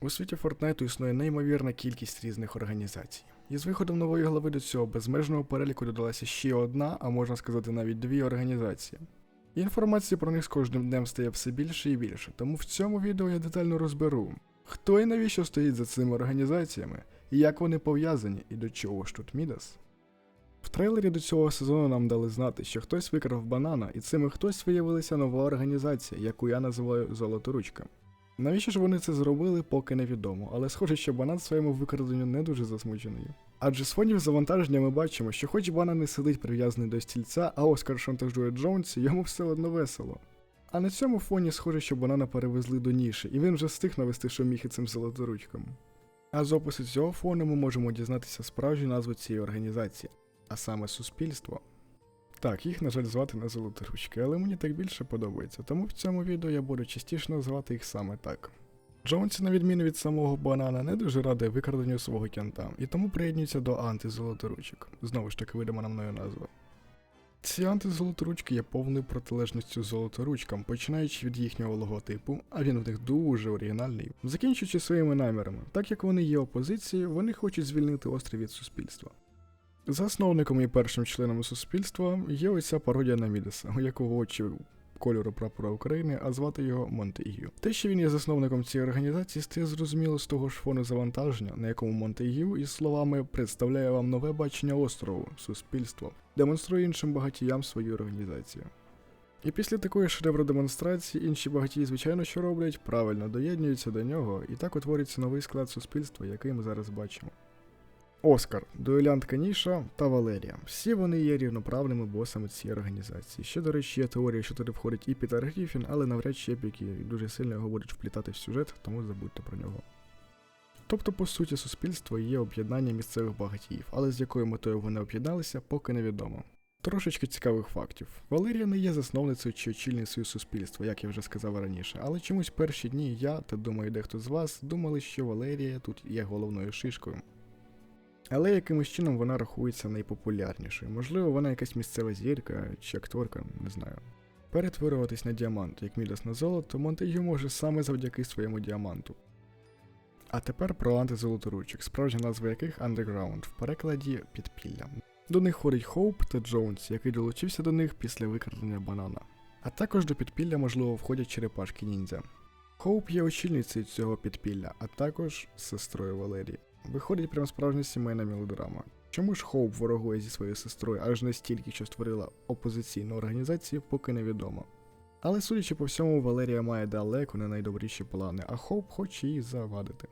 У світі Фортнайту існує неймовірна кількість різних організацій. І з виходом нової глави до цього безмежного переліку додалася ще одна, а можна сказати навіть дві організації. Інформації про них з кожним днем стає все більше і більше, тому в цьому відео я детально розберу, хто і навіщо стоїть за цими організаціями, як вони пов'язані, і до чого ж тут Мідас. В трейлері до цього сезону нам дали знати, що хтось викрав банана, і цими хтось виявилася нова організація, яку я називаю Золоторучка. Навіщо ж вони це зробили, поки невідомо, але схоже, що банан в своєму викраденню не дуже засмучений. Адже з фонів завантаження ми бачимо, що хоч банан не сидить прив'язаний до стільця, а Оскар шантажує Джонсі, йому все одно весело. А на цьому фоні схоже, що банана перевезли до ніші, і він вже встиг навести шуміхи цим золоторучкам. А з опису цього фону ми можемо дізнатися справжню назву цієї організації, а саме суспільство. Так, їх, на жаль, звати не золоторучки, але мені так більше подобається, тому в цьому відео я буду частіше називати їх саме так. Джонсі, на відміну від самого банана, не дуже радий викраденню свого кента, і тому приєднується до антизолоторучок. Знову ж таки видимана мною назва. Ці антизолоторучки є повною протилежністю золоторучкам, починаючи від їхнього логотипу, а він в них дуже оригінальний, закінчуючи своїми намірами. Так як вони є опозицією, вони хочуть звільнити острів від суспільства. Засновником і першим членом суспільства є оця пародія на Мідеса, у якого очі кольору прапора України, а звати його Монтегю. Те, що він є засновником цієї організації, стає зрозуміло з того ж фону завантаження, на якому Монтегю із словами представляє вам нове бачення острову, суспільство, демонструє іншим багатіям свою організацію. І після такої шедевру демонстрації інші багатії, звичайно, що роблять, правильно доєднуються до нього, і так утворюється новий склад суспільства, який ми зараз бачимо. Оскар, дуелянтка Ніша та Валерія. Всі вони є рівноправними босами цієї організації. Ще, до речі, є теорія, що туди входить і Пітер Гріфін, але навряд чи епіки дуже сильно будуть вплітати в сюжет, тому забудьте про нього. Тобто, по суті, суспільство є об'єднання місцевих багатіїв, але з якою метою вони об'єдналися, поки невідомо. Трошечки цікавих фактів. Валерія не є засновницею чи очільницею суспільства, як я вже сказав раніше, але чомусь перші дні я та думаю, дехто з вас думали, що Валерія тут є головною шишкою. Але якимось чином вона рахується найпопулярнішою. Можливо, вона якась місцева зірка чи акторка, не знаю. Перетворюватись на діамант, як Мідас на золото, Монтегю може саме завдяки своєму діаманту. А тепер про антизолоторучок, справжня назва яких Underground, в перекладі підпілля. До них ходить Хоуп та Джонс, який долучився до них після викрадення банана. А також до підпілля, можливо, входять черепашки ніндзя. Хоуп є очільницею цього підпілля, а також сестрою Валерії. Виходить прям справжня сімейна мелодрама. Чому ж Хоуп ворогує зі своєю сестрою аж настільки, що створила опозиційну організацію, поки невідомо. Але судячи по всьому, Валерія має далеко не найдобріші плани, а Хоуп хоче їй завадити.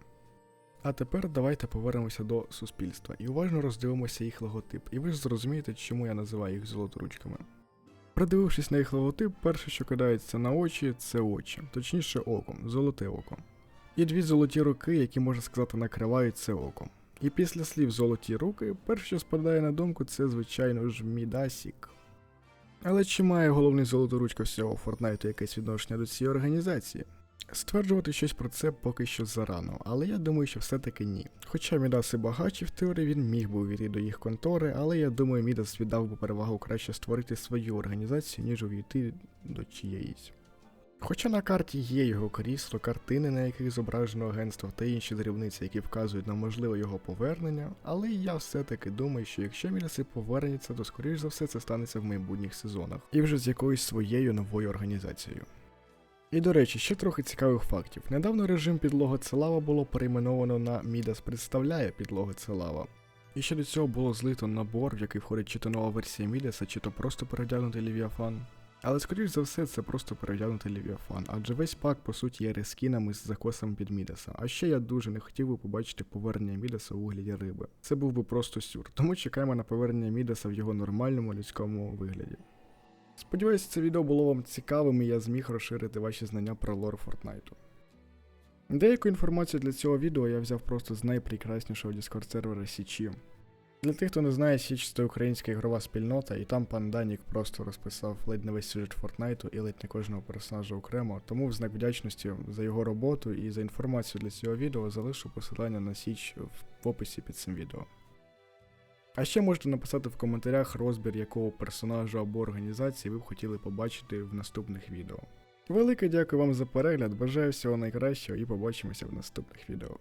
А тепер давайте повернемося до суспільства і уважно роздивимося їх логотип, і ви ж зрозумієте, чому я називаю їх золоторучками. Придивившись на їх логотип, перше, що кидається на очі, це очі, точніше око, золоте око. І дві золоті руки, які, можна сказати, накривають це око. І після слів золоті руки, перше, що спадає на думку, це, звичайно ж, Мідасік. Але чи має головний золоторучка всього Фортнайту якесь відношення до цієї організації? Стверджувати щось про це поки що зарано, але я думаю, що все-таки ні. Хоча Мідас і багачий, в теорії він міг би увійти до їх контори, але я думаю, Мідас віддав би перевагу краще створити свою організацію, ніж увійти до чиєїсь. Хоча на карті є його крісло, картини, на яких зображено агентство та інші дрібниці, які вказують на можливе його повернення, але я все-таки думаю, що якщо Міляси повернеться, то скоріш за все це станеться в майбутніх сезонах, і вже з якоюсь своєю новою організацією. І до речі, ще трохи цікавих фактів. Недавно режим підлога Целава було перейменовано на Мідас представляє підлога Целава. І ще до цього було злито набор, в який входить чи то нова версія Мідаса, чи то просто переглянутий Лівіафан. Але скоріш за все це просто переглянутий Лівіафан, адже весь пак по суті є рескінами з закосом під Мідаса. А ще я дуже не хотів би побачити повернення Мідаса у вигляді риби. Це був би просто сюр, тому чекаємо на повернення Мідаса в його нормальному людському вигляді. Сподіваюся, це відео було вам цікавим і я зміг розширити ваші знання про лор Фортнайту. Деяку інформацію для цього відео я взяв просто з найпрекраснішого Discord сервера Січі. Для тих, хто не знає, Січ це українська ігрова спільнота, і там пан Данік просто розписав ледь не весь сюжет Фортнайту і ледь не кожного персонажа окремо, тому в знак вдячності за його роботу і за інформацію для цього відео залишу посилання на Січ в описі під цим відео. А ще можете написати в коментарях розбір якого персонажа або організації ви б хотіли побачити в наступних відео. Велике дякую вам за перегляд, бажаю всього найкращого і побачимося в наступних відео.